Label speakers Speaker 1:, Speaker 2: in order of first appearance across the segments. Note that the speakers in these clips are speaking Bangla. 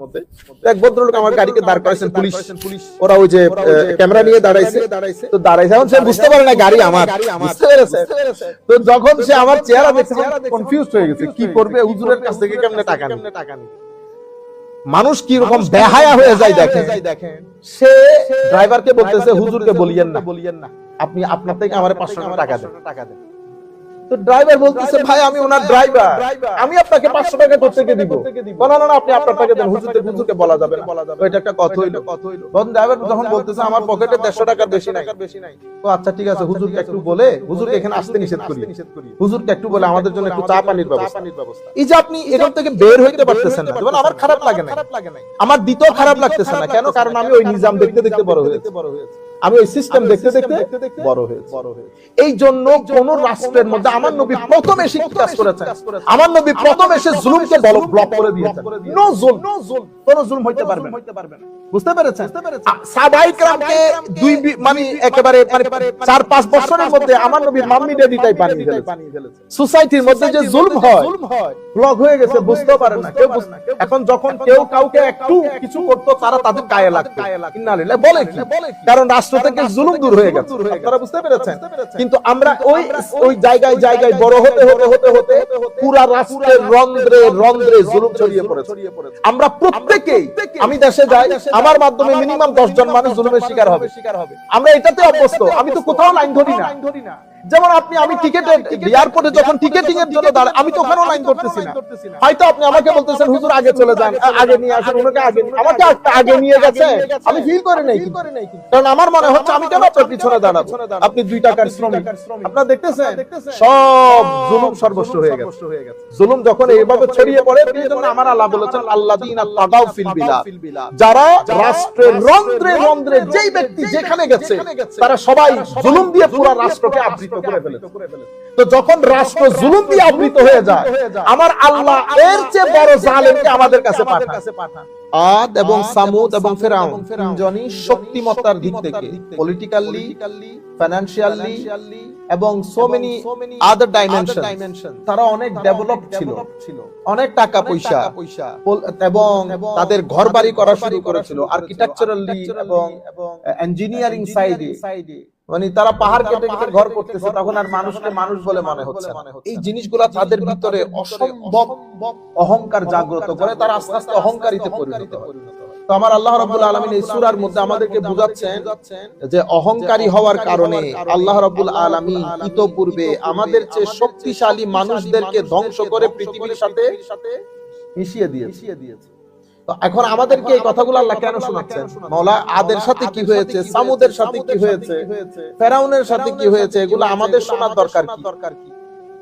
Speaker 1: মধ্যে। তো এক ভদ্রলোক আমার গাড়িকে দাঁড় করাইছেন পুলিশ। ওরা ওই যে ক্যামেরা নিয়ে দাঁড়াইছে। তো দাঁড়াইছে। এখন সে বুঝতে পারে না গাড়ি আমার। বুঝতে পেরেছে? তো যখন সে আমার চেহারা দেখছে কনফিউজ হয়ে গেছে। কি করবে? হুজুরের কাছ থেকে কেমনে টাকা নেবে টাকা নেবে? মানুষ কি রকম বেহায়া হয়ে যায় দেখেন? সে ড্রাইভারকে বলতেছে হুজুরকে বলিয়েন না। বলিয়েন না। আপনি আপনার থেকে আমার পাঁচশো টাকা দেন। টাকা দেন। তো ড্রাইভার বলতেছে ভাই আমি ওনার ড্রাইভার আমি আপনাকে পাঁচশো টাকা কোথা থেকে দিব। না না আপনি আপনার টাকা দেন হুজুরকে হুজুরকে বলা যাবে না। তো এটা একটা কথা হইল। কথা হইল। তখন ড্রাইভার যখন বলতেছে আমার পকেটে দেড়শো টাকার বেশি নাই। বেশি নাই। তো আচ্ছা ঠিক আছে হুজুরকে একটু বলে হুজুরকে এখানে আসতে নিষেধ করি। হুজুরকে একটু বলে আমাদের জন্য একটু চা পানির ব্যবস্থা। এই যে আপনি এখান থেকে বের হইতে পারতেছেন না। যেমন আমার খারাপ লাগে না আমার দিতেও খারাপ লাগতেছে না। কেন? কারণ আমি ওই নিজাম দেখতে দেখতে বড় হয়েছে বড় হয়েছে। আমি ওই সিস্টেম দেখতে দেখতে বড় হয়েছে। এই জন্য কোন রাষ্ট্রের মধ্যে আমার নবী প্রথম এসে কাজ করেছেন। আমার নবী প্রথম এসে জুলুমকে ব্লক করে দিয়েছেন। নো কোন জুলুম হইতে পারবে না। বুঝতে পেরেছেন? ক্রামকে দুই মানে একেবারে মানে চার পাঁচ বছরের মধ্যে আমার মাম্মি বানিয়ে ফেলেছে। সোসাইটির মধ্যে যে জুলম হয় ব্লক হয়ে। গেছে বুঝতে পারে না। কেউ বুঝ- এখন যখন কেউ কাউকে একটু কিছু করতো তারা তাদের গায়ে লাগতো। ইন্নালিল্লাহ বলে কি? কারণ রাষ্ট্র থেকে জুলুম দূর হয়ে গেছে আপনারা বুঝতে পেরেছেন কিন্তু আমরা ওই ওই জায়গায় জায়গায় বড় হতে হতে হতে হতে পুরা রাষ্ট্রের রন্ধ্রে রন্ধ্রে জুলুম ছড়িয়ে পড়েছে। আমরা প্রত্যেকেই আমি দেশে যাই আমার মাধ্যমে মিনিমাম দশ জন মানুষ জুলুমের শিকার হবে। আমরা এটাতে অভ্যস্ত। আমি তো কোথাও লাইন ধরি না। যেমন আপনি আমি টিকেটে এয়ারপোর্টে যখন টিকেটিং এর জন্য দাঁড়াই আমি তো ওখানেও লাইন করতেছি না। হয়তো আপনি আমাকে বলতেছেন হুজুর আগে চলে যান আগে নিয়ে আসেন ওনাকে আগে আমাকে আগে নিয়ে গেছে। আমি ফিল করে নেই। কারণ আমার মনে হচ্ছে আমি কেন আপনার পিছনে দাঁড়াবো? আপনি দুই টাকার শ্রমিক। আপনারা দেখতেছেন? সব জুলুম সর্বস্ব হয়ে গেছে। জুলুম যখন এইভাবে ছড়িয়ে পড়ে এই জন্য আমার আল্লাহ বলেছেন আল্লাহ দিন তাগাও ফিল বিলাদ যারা রাষ্ট্রের রন্ধ্রে রন্ধ্রে যেই ব্যক্তি যেখানে গেছে তারা সবাই জুলুম দিয়ে পুরো রাষ্ট্রকে আবৃত করে ফেলেছে। তো যখন রাষ্ট্র জুলুম দিয়ে আবৃত হয়ে যায় আমার আল্লাহ এর চেয়ে বড় জালেমকে আমাদের কাছে পাঠান। আদ এবং সামুদ এবং ফেরাউন। তিনজনই শক্তিমত্তার দিক থেকে। পলিটিক্যালি এবং সো মেনি আদার ডাইমেনশন তারা অনেক ডেভেলপ ছিল। অনেক টাকা পয়সা। এবং তাদের ঘর বাড়ি করা শুরু করেছিল। আর্কিটেকচারালি এবং ইঞ্জিনিয়ারিং সাইডে মানে তারা পাহাড় কেটে কেটে ঘর করতেছে তখন আর মানুষকে মানুষ বলে মনে হচ্ছে এই জিনিসগুলা তাদের ভিতরে অসম্ভব অহংকার জাগ্রত করে তারা আস্তে আস্তে অহংকারিতে পরিণত হয়। তো আমার আল্লাহ রাব্বুল আলামিন এই সূরার মধ্যে আমাদেরকে বুঝাচ্ছেন যে অহংকারী হওয়ার কারণে আল্লাহ রাব্বুল আলামিন ইতোপূর্বে আমাদের চেয়ে শক্তিশালী মানুষদেরকে ধ্বংস করে পৃথিবীর সাথে মিশিয়ে দিয়েছে। এখন আমাদেরকে এই কথাগুলো আল্লাহ কেন শোনাচ্ছেন? মৌলা আদের সাথে কি হয়েছে? সামুদের সাথে কি হয়েছে? ফেরাউনের সাথে কি হয়েছে? এগুলো আমাদের শোনার দরকার কি?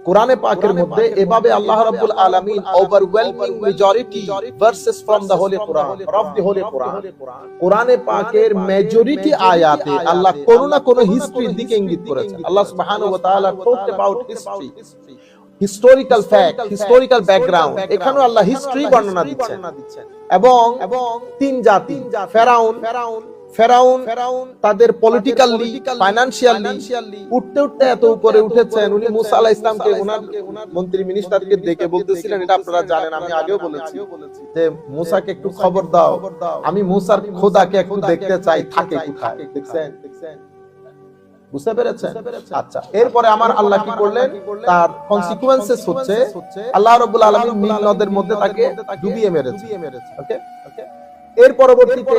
Speaker 1: কোরআনে পাকের মধ্যে এভাবে আল্লাহ রাব্বুল আলামিন overwhelming majority verses from the holy Quran of the holy Quran কোরআনে পাকের মেজরিটি আয়াতে আল্লাহ কোন না কোন হিস্ট্রির দিকে ইঙ্গিত করেছেন। আল্লাহ সুবহানাহু ওয়া তাআলা talked about history historical fact historical background এখানেও আল্লাহ হিস্ট্রি বর্ণনা দিচ্ছেন। এবং তিন জাতি ফেরাউন ফেরাউন ফেরাউন তাদের পলিটিক্যালি ফাইনান্সিয়ালি উঠতে উঠতে এত উপরে উঠেছেন। উনি মুসা আলাহ ইসলামকে উনার মন্ত্রী মিনিস্টারকে ডেকে বলতেছিলেন। এটা আপনারা জানেন আমি আগেও বলেছি যে মুসাকে একটু খবর দাও। আমি মুসার খোদাকে একটু দেখতে চাই থাকে কোথায়? দেখছেন? বুঝতে পেরেছেন? আচ্ছা এরপরে আমার আল্লাহ কি করলেন? তার কনসিকুয়েন্সেস হচ্ছে আল্লাহ রাব্বুল আলামিন নীল নদের মধ্যে তাকে ডুবিয়ে মেরেছে। ওকে? এর পরবর্তীতে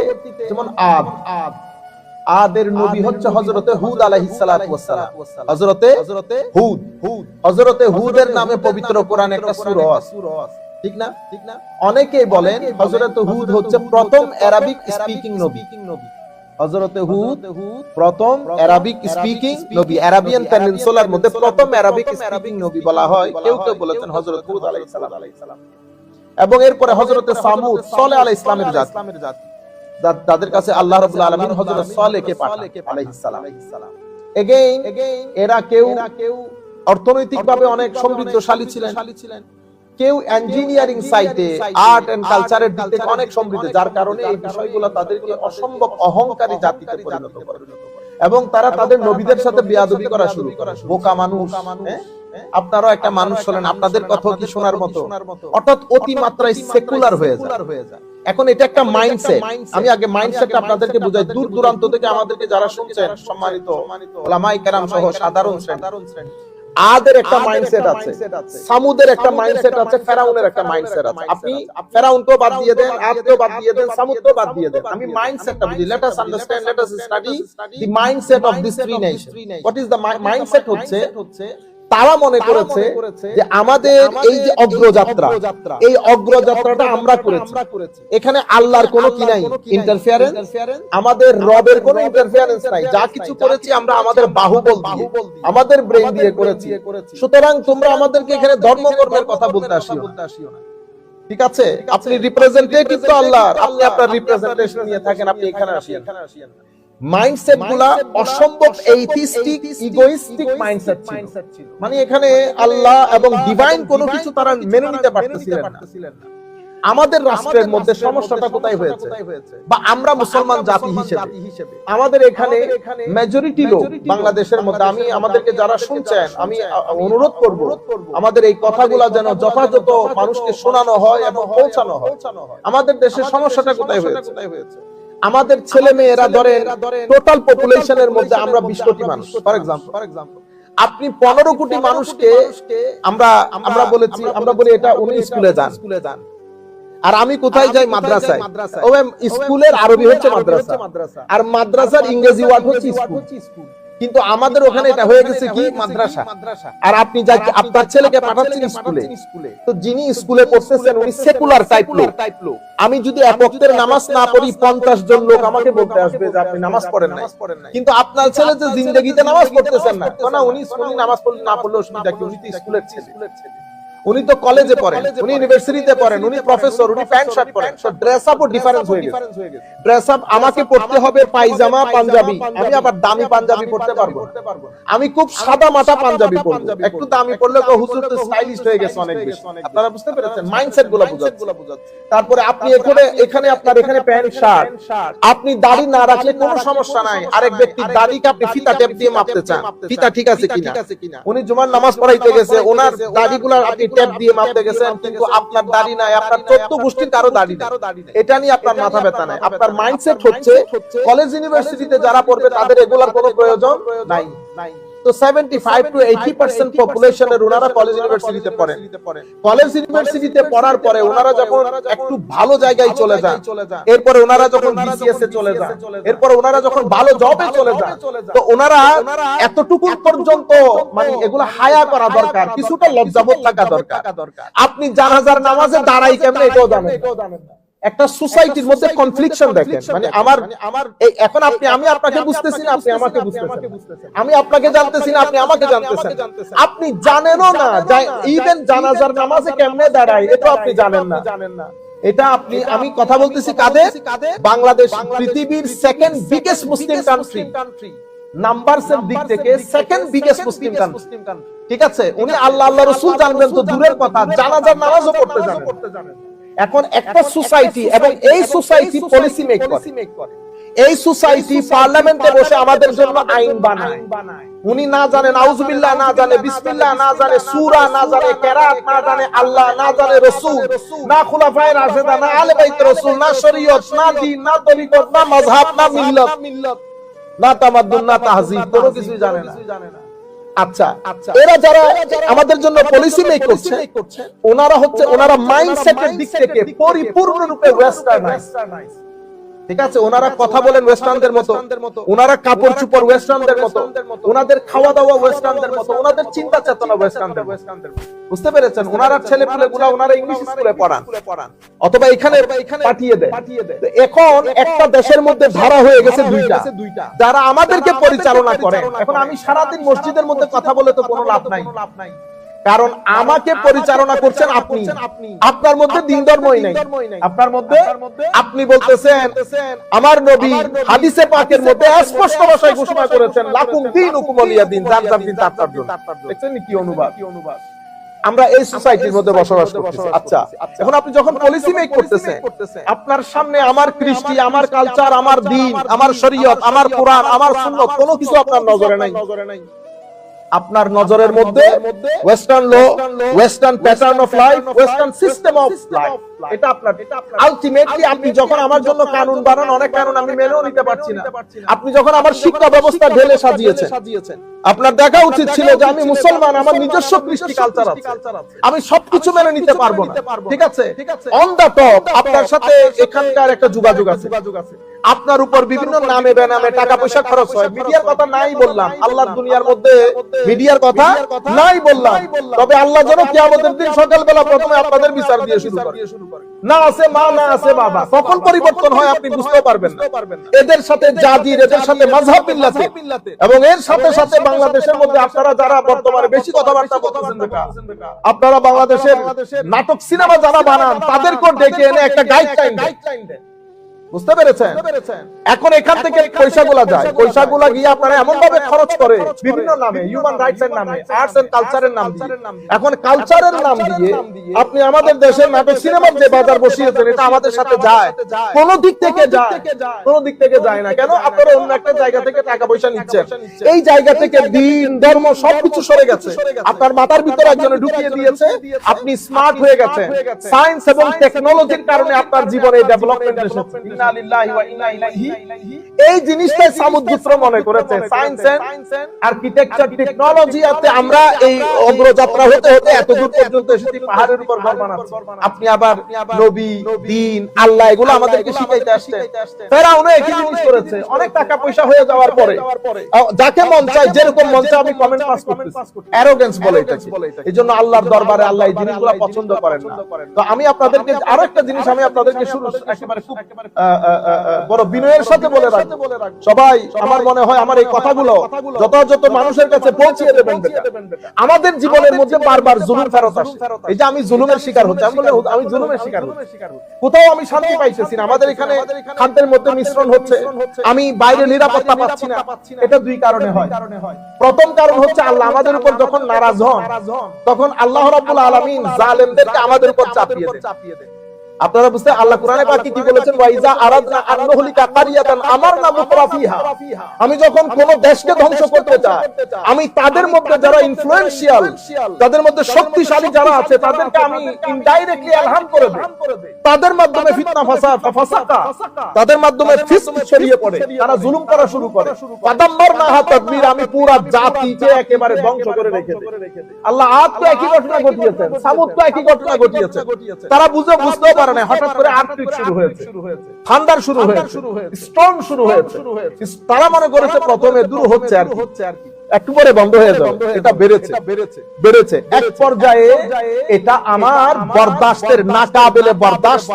Speaker 1: যেমন আদ আদের নবী হচ্ছে হযরতে হুদ আলাইহিস সালাতু ওয়াস সালাম। হযরতে হুদ। হযরতে হুদের নামে পবিত্র কোরআন একটা সূরা আছে। ঠিক না? ঠিক না? অনেকেই বলেন হযরতে হুদ হচ্ছে প্রথম অ্যারাবিক স্পিকিং নবী। হযরতে হুদ প্রথম স্পিকিং নবী। আরাবিয়ান পেনিনসুলার মধ্যে প্রথম স্পিকিং নবী বলা হয়। কেউ কেউ বলেছেন হযরত হুদ আলাইহিস সালাম। এবং এরপরে হযরতে সামুদ সালেহ আলাইহিস জাত। তাদের কাছে আল্লাহ রাব্বুল আলামিন হযরত সালেহকে পাঠান আলাইহিস সালাম। এগেইন এরা কেউ অর্থনৈতিকভাবে অনেক সমৃদ্ধশালী ছিলেন। কেউ ইঞ্জিনিয়ারিং সাইটে আর্ট এন্ড কালচারের দিক থেকে অনেক সমৃদ্ধ যার কারণে এই বিষয়গুলো তাদেরকে অসম্ভব অহংকারী জাতিতে পরিণত করে। এবং তারা তাদের নবীদের সাথে বেয়াদবি করা শুরু করে। বোকা মানুষ হ্যাঁ? আপনারাও একটা মানুষ হলেন আপনাদের কথা কি শোনার মতো? অর্থাৎ অতিমাত্রায় সেকুলার হয়ে যায় এখন এটা একটা মাইন্ডসেট আমি আগে মাইন্ডসেটটা আপনাদেরকে বুঝাই। দূর দূরান্ত থেকে আমাদেরকে যারা শুনছেন সম্মানিত ওলামাই কেরাম সহ সাধারণ শ্রেণি। আদের একটা মাইন্ডসেট আছে সামুদের একটা মাইন্ডসেট আছে ফেরাউনের একটা মাইন্ডসেট আছে। আপনি ফেরাউন তো বাদ দিয়ে দেন আদ তো বাদ দিয়ে দেন সামুদ তো বাদ দিয়ে দেন। আমি মাইন্ডসেটটা বুঝি। Let us understand let us study the mindset of this three nation what is the mindset হচ্ছে তারা মনে করেছে যে আমাদের এই যে অগ্রযাত্রা এই অগ্রযাত্রাটা আমরা করেছি। এখানে আল্লাহর কোনো কি নাই? ইন্টারফিয়ারেন্স আমাদের রবের কোনো ইন্টারফিয়ারেন্স নাই। যা কিছু করেছি আমরা আমাদের বাহুবল দিয়ে আমাদের ব্রেন দিয়ে করেছি। সুতরাং তোমরা আমাদেরকে এখানে ধর্মকর্মের কথা বলতে আসিও। না। ঠিক আছে? আপনি রিপ্রেজেন্টেটিভ তো আল্লাহর। আপনি আপনার রিপ্রেজেন্টেশন নিয়ে থাকেন আপনি এখানে আসিয়েন মাইন্ডসেটগুলা অসম্ভব এইথিস্টিক ইগোইস্টিক মাইন্ডসেট ছিল। মানে এখানে আল্লাহ এবং ডিভাইন কোনো কিছু তারা মেনে নিতে পারতেছিলেন না। আমাদের রাষ্ট্রের মধ্যে সমস্যাটা কোথায় হয়েছে? বা আমরা মুসলমান জাতি হিসেবে। আমাদের এখানে মেজরিটি লোক বাংলাদেশের মধ্যে আমি আমাদেরকে যারা শুনছেন আমি অনুরোধ করব আমাদের এই কথাগুলা যেন যথাযথ মানুষকে শোনানো হয় এবং পৌঁছানো হয়। আমাদের দেশের সমস্যাটা কোথায় হয়েছে? আমাদের ছেলে মেয়েরা ধরেন টোটাল পপুলেশনের মধ্যে আমরা বিশ কোটি মানুষ ফর এক্সাম্পল ফর এক্সাম্পল আপনি পনেরো কোটি মানুষকে আমরা আমরা বলেছি আমরা বলি এটা উনি স্কুলে যান। স্কুলে যান। আর আমি কোথায় যাই? মাদ্রাসায়। ও স্কুলের আরবি হচ্ছে মাদ্রাসা। আর মাদ্রাসার ইংরেজি ওয়ার্ড হচ্ছে স্কুল। কিন্তু আমাদের ওখানে এটা হয়ে গেছে কি? মাদ্রাসা। আর আপনি যা আপনার ছেলেকে পাঠাচ্ছেন স্কুলে তো যিনি স্কুলে পড়তেছেন উনি সেকুলার টাইপ লোক। আমি যদি এক ওয়াক্তের নামাজ না পড়ি 50 জন লোক আমাকে বলতে আসবে যে আপনি নামাজ পড়েন না কিন্তু আপনার ছেলে যে জিন্দেগিতে নামাজ পড়তেছেন না না উনি স্কুলে নামাজ পড়লে না পড়লে অসুবিধা কি? উনি তো স্কুলের ছেলে। উনি তো কলেজে পড়েন। উনি ইউনিভার্সিটিতে পড়েন। উনি প্রফেসর উনি প্যান্ট শার্ট পরেন তো ড্রেস আপও ডিফারেন্স হয়ে গেছে। ড্রেস আপ আমাকে পড়তে হবে পায়জামা পাঞ্জাবি। আমি আবার দামি পাঞ্জাবি পড়তে পারব। আমি খুব সাদা মাথা পাঞ্জাবি পরবো একটু দামি পড়লে তো হুজুর তো স্টাইলিশ হয়ে গেছে অনেক বেশি। আপনারা বুঝতে পেরেছেন? মাইন্ডসেটগুলো বুঝাচ্ছে। তারপরে আপনি এখানে এখানে আপনার এখানে প্যান্ট শার্ট আপনি দাড়ি না রাখলে কোনো সমস্যা নাই। আরেক ব্যক্তির দাড়িকে আপনি ফিতা টেপ দিয়ে মাপতে চান ফিতা ঠিক আছে কিনা উনি জুমার নামাজ পড়াইতে গেছে ওনার দাড়িগুলো আপনি টেপ দিয়ে মাপতে গেছেন কিন্তু আপনার দাড়ি নাই আপনার চোদ্দ গোষ্ঠীর কারও দাড়ি নাই। এটা নিয়ে আপনার মাথা ব্যথা নাই। আপনার মাইন্ডসেট হচ্ছে কলেজ ইউনিভার্সিটিতে যারা পড়বে তাদের এগুলার কোনো প্রয়োজন নাই। নাই। তো 75 টু 80% পপুলেশনের ওনারা কলেজ ইউনিভার্সিটিতে পড়েন কলেজ ইউনিভার্সিটিতে পড়ার পরে ওনারা যখন একটু ভালো জায়গায় চলে যান এরপরে ওনারা যখন বিসিএস এ চলে যান এরপরে ওনারা যখন ভালো জবে চলে যান তো ওনারা এতটুকু পর্যন্ত মানে এগুলো হায়া করা দরকার কিছুটা লজ্জাবোধ থাকা দরকার। আপনি জানাজার নামাজে দাঁড়াই কেমন এটাও জানেন না। একটা সোসাইটির মধ্যে কনফ্লিকশন দেখেন। মানে আমার আমার এই এখন আপনি আমি আপনাকে বুঝতেছি না আপনি আমাকে বুঝতেছেন। আমি আপনাকে জানতেছি না আপনি আমাকে জানতেছেন। আপনি জানেনও না ইভেন জানাজার নামাজে কেমনে দাঁড়ায় এটা আপনি জানেন না। জানেন না। এটা আপনি আমি কথা বলতেছি কাদের? বাংলাদেশ পৃথিবীর সেকেন্ড বিগেস্ট মুসলিম কান্ট্রি নাম্বারসের দিক থেকে সেকেন্ড বিগেস্ট মুসলিম কান্ট্রি ঠিক আছে? উনি আল্লাহ আল্লাহ রাসূল জানবেন তো দূরের কথা। জানাজার নামাজও পড়তে জানেন। এখন একটা সোসাইটি এবং এই সোসাইটি পলিসি মেক করে। এই সোসাইটি পার্লামেন্টে বসে আমাদের জন্য আইন বানায়। উনি না জানেন আউজুবিল্লাহ না জানে বিসমিল্লাহ না জানে সূরা না জানে কেরাত না জানে আল্লাহ না জানে রাসূল। না খুলাফায়ে রাশেদা না আলে বাইত রাসূল না শরীয়ত না দ্বীন না তরিকত না মাযহাব না মিল্লাত। না তামাদ্দুন না তাহযীব কোনো কিছুই জানে না। আচ্ছা এরা যারা আমাদের জন্য পলিসি মেক করছে ওনারা হচ্ছে ওনারা মাইন্ডসেটের দিক থেকে পরিপূর্ণরূপে ওয়েস্টার্নাইজ ঠিক আছে? ওনারা কথা বলেন ওয়েস্টার্নদের মতো। ওনারা কাপড় চুপড় ওয়েস্টার্নদের মতো। ওনাদের খাওয়া দাওয়া ওয়েস্টার্নদের মতো। ওনাদের চিন্তা চেতনা ওয়েস্টার্নদের বুঝতে পেরেছেন? ওনারা ছেলে পেলে গুলা ওনারা ইংলিশ স্কুলে পড়ান। অথবা এখানে পাঠিয়ে দেয় এখন একটা দেশের মধ্যে ধারা হয়ে গেছে দুইটা। যারা আমাদেরকে পরিচালনা করে এখন আমি সারাদিন মসজিদের মধ্যে কথা বলে তো কোনো লাভ নাই। লাভ নাই। কারণ আমাকে পরিচালনা করছেন আপনি। আপনার মধ্যে দিন ধর্মই নাই। আপনার মধ্যে আপনি বলতেছেন আমার নবী হাদিসে পাকের মধ্যে স্পষ্ট ভাষায় ঘোষণা করেছেন। লাকুম দিন হুকুম আলিয়া দিন যার যার দিন তার তার জন্য। দেখছেন কি অনুবাদ? কি অনুবাদ? আমরা এই সোসাইটির মধ্যে বসবাস করতেছি। আচ্ছা এখন আপনি যখন পলিসি মেক করতেছেন আপনার সামনে আমার কৃষ্টি আমার কালচার আমার দিন আমার শরীয়ত আমার কোরআন আমার সুন্নত কোনো কিছু আপনার নজরে নাই। নজরে নাই। আপনার নজরের মধ্যে western low western pattern of life western system of life এটা আপনার আলটিমেটলি আপনি যখন আমার জন্য কানুন বানান, অনেক কানুন আমি মেনেও নিতে পারছি না। আপনি যখন আমার শিক্ষা ব্যবস্থা ঢেলে সাজিয়েছেন, আপনার দেখা উচিত ছিল যে আমি মুসলমান, আমার নিজস্ব কৃষ্টি কালচার আছে। আমি সবকিছু মেনে নিতে পারব না। ঠিক আছে? অন দা টপ আপনার সাথে এখানকার একটা যোগাযোগ আছে। আপনার উপর বিভিন্ন নামে বেনামে টাকা পয়সা খরচ হয়। মিডিয়ার কথা নাই বললাম। আল্লাহর দুনিয়ার মধ্যে মিডিয়ার কথা নাই বললাম। তবে আল্লাহ যেন কিয়ামতের দিন সকালবেলা প্রথমে আপনাদের বিচার দিয়ে শুরু করে। না আছে মা, না আছে বাবা। কখন পরিবর্তন হয়, আপনি বুঝতে পারবেন না। এদের সাথে জাতির এদের সাথে মাযহাব মিল্লাতে। এবং এর সাথে সাথে বাংলাদেশের মধ্যে আপনারা যারা বর্তমানে বেশি কথাবার্তা বলতেছেন আপনারা বাংলাদেশের নাটক, সিনেমা যারা বানান, তাদেরকেও ডেকে এনে একটা গাইডলাইন দেন। বুঝতে পেরেছেন? এখন এখান থেকে পয়সাগুলা যায়। পয়সাগুলা গিয়ে আপনারা এমন ভাবে খরচ করে। বিভিন্ন নামে হিউম্যান রাইটস এর নামে আর্টস এন্ড কালচারের নাম দিয়ে। এখন কালচারের নাম দিয়ে আপনি আমাদের দেশের নাটক সিনেমার যে বাজার বসিয়েছেন এটা আমাদের সাথে যায়। কোন দিক থেকে যায় কোন দিক থেকে যায় না। কেন আপনারা অন্য একটা জায়গা থেকে টাকা পয়সা নিচ্ছেন? এই জায়গা থেকে দিন ধর্ম সবকিছু সরে গেছে। আপনার মাথার ভিতরে একজনে ঢুকিয়ে দিয়েছে আপনি স্মার্ট হয়ে গেছেন। সায়েন্স এবং টেকনোলজির কারণে আপনার জীবনে ডেভেলপমেন্ট এসেছে এই জিনিসটাই সামুদ্রিত্র মনে করেছে। সায়েন্স আমরা এই অগ্রযাত্রা হতে হতে পর্যন্ত এসেছি, পাহাড়ের উপর ঘর বানাচ্ছি। আপনি আবার নবী, দিন, আল্লাহ, এগুলো আমাদেরকে শিখাইতে আসছে। ফেরাউনও একই জিনিস করেছে। অনেক টাকা পয়সা হয়ে যাওয়ার পরে যাকে মন চায়, যেরকম মন চায়, আমি কমেন্ট পাস করতেছি। অ্যারোগেন্স বলে এটাকে। এইজন্য আল্লাহর দরবারে আল্লাহ এই জিনিসগুলো পছন্দ করেন না। তো আমি আপনাদেরকে আরও একটা জিনিস আমি আপনাদেরকে শুরু একেবারে খুব বড় বিনয়ের সাথে বলে রাখব। সবাই আমার মনে হয় আমার এই কথাগুলো যথাযথ মানুষের কাছে পৌঁছিয়ে দেবেন আমাদের জীবনের মধ্যে বারবার জুলুম ফেরত আসে। এই যে আমি জুলুমের শিকার হচ্ছি আমি আমি জুলুমের শিকার হচ্ছি। কোথাও আমি শান্তি পাইতেছি না। আমাদের এখানে খাদ্যের মধ্যে মিশ্রণ হচ্ছে। আমি বাইরে নিরাপত্তা পাচ্ছি না। এটা দুই কারণে হয়। প্রথম কারণ হচ্ছে আল্লাহ আমাদের উপর যখন নারাজ হন তখন আল্লাহ রাব্বুল আলামিন জালেমদেরকে আমাদের উপর চাপিয়ে দেন। আপনারা বুঝতে আল্লাহ কোরআনে পাকি কি বলেছেন? ওয়াইজা আরাদনা আন নুহলিকা কারিয়াতান আমারনা মুতরাফিহা আমি যখন কোন দেশকে ধ্বংস করতে চাই আমি তাদের মধ্যে যারা ইনফ্লুয়েন্সিয়াল তাদের মধ্যে শক্তিশালী যারা আছে তাদেরকে আমি ইনডাইরেক্টলি আলহাম করে দেই। তাদের মাধ্যমে ফিতনা ফাসাদ ফাসাকা। তাদের মাধ্যমে ফিসক ছড়িয়ে পড়ে। তারা জুলুম করা শুরু করে। কাদাম্বার নাহা তাদবির আমি পুরা জাতিকে একেবারে ধ্বংস করে রেখে দেই আল্লাহ আদ তো একই ঘটনা ঘটিয়েছেন সামুদ তো একই ঘটনা ঘটিয়েছে তারা বুঝে বুঝতেও না হঠাৎ করে আর্থিক শুরু হয়েছে। ঠান্ডার শুরু হয়েছে। স্টর্ম শুরু হয়েছে। তারা মনে করেছে প্রথমে দূর হচ্ছে আর কি। একটু পরে বন্ধ হয়ে যাবে। এটা বেড়েছে। বেড়েছে। এক পর্যায়ে এটা আমার বরদাস্তের নাকা বেলে বরদাস্ত।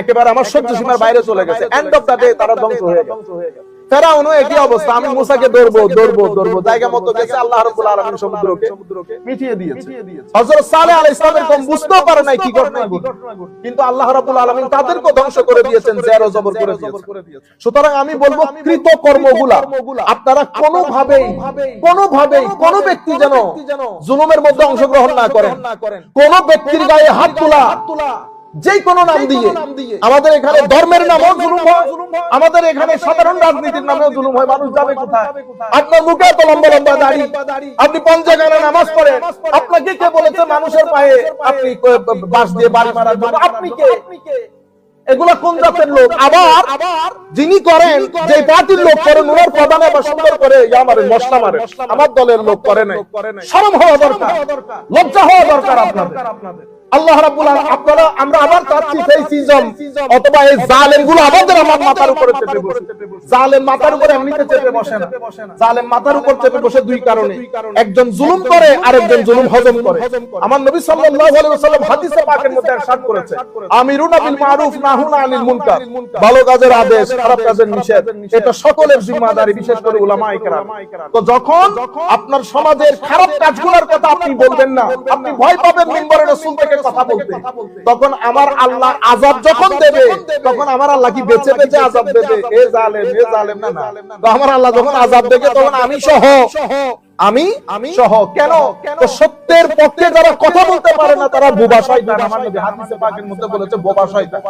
Speaker 1: একেবারে আমার সহ্য সীমার বাইরে চলে গেছে। এন্ড অফ দা ডে তারা ধ্বংস হয়ে গেছে। ফেরাউনও একই অবস্থা। আমি মুসাকে ধরবো ধরবো ধরবো জায়গা মতো গেছে আল্লাহ রাব্বুল আলামিন সমুদ্রকে মিটিয়ে দিয়েছে। হযরত সালেহ আলাইহিস সালামের কম পারে নাই কি ঘটনা ঘটে কিন্তু আল্লাহ রাব্বুল আলামিন তাদেরকে ধ্বংস করে দিয়েছেন জের জবর করে দিয়েছেন। সুতরাং আমি বলব কৃত কর্মগুলা আপনারা কোনোভাবেই কোনোভাবেই কোন ব্যক্তি যেন জুলুমের মধ্যে অংশগ্রহণ না করেন। কোন ব্যক্তির গায়ে হাত তোলা যে কোনো নাম দিয়ে। আমাদের এখানে ধর্মের নামও জুলুম হয়। আমাদের এখানে সাধারণ রাজনীতির নামেও জুলুম হয়। মানুষ যাবে কোথায়? আপনার মুখে এত লম্বা লম্বা দাড়ি। আপনি পঞ্চাগানে নামাজ পড়েন? আপনাকে কে বলেছে মানুষের পায়ে আপনি বাস দিয়ে বাড়ি মারার জন্য? আপনি কে? এগুলা কোন জাতের লোক? আবার যিনি করেন যে পার্টির লোক করেন ওনার প্রধানে বা সুন্দর করে ইয়া মারে। মশলা মারে। আমার দলের লোক করে নাই। শরম হওয়া দরকার। লজ্জা হওয়া দরকার আপনাদের আল্লাহ রাব্বুল আলামিন আপনারা আমরা আবার চাচ্ছি সেই সিজম অথবা এই জালেম গুলো আমাদের আমার মাথার উপরে চেপে বসে জালেম মাথার উপরে এমনিতে চেপে বসে না জালেম মাথার উপর চেপে বসে দুই কারণে একজন জুলুম করে আরেকজন জুলুম হজম করে আমার নবী সাল্লাল্লাহু আলাইহি ওয়াসাল্লাম হাদিসে পাকের মধ্যে ارشاد করেছে আমিরুনা বিল মারুফ নাহুনা আনিল মুনকার ভালো কাজের আদেশ খারাপ কাজের নিষেধ এটা সকলের জিম্মাদারি বিশেষ করে উলামায়ে কেরাম তো যখন আপনার সমাজের খারাপ কাজগুলোর কথা আপনি বলবেন না আপনি ভয় পাবেন মিম্বরে রাসূল থেকে কথা বলতে তখন আমার আল্লাহ আজাব যখন দেবে তখন আমার আল্লাহ কি বেঁচে বেঁচে আজাব দেবে? এ জালেম এ জালেম না না আমার আল্লাহ যখন আজাব দেবে তখন আমি সহ। আমি আমি সহ। কেন? তো সত্যের পক্ষে যারা কথা বলতে পারে না তারা বোবা শয়তান। আমার নবী হাদিসে পাকের মধ্যে বলেছে বোবা শয়তান।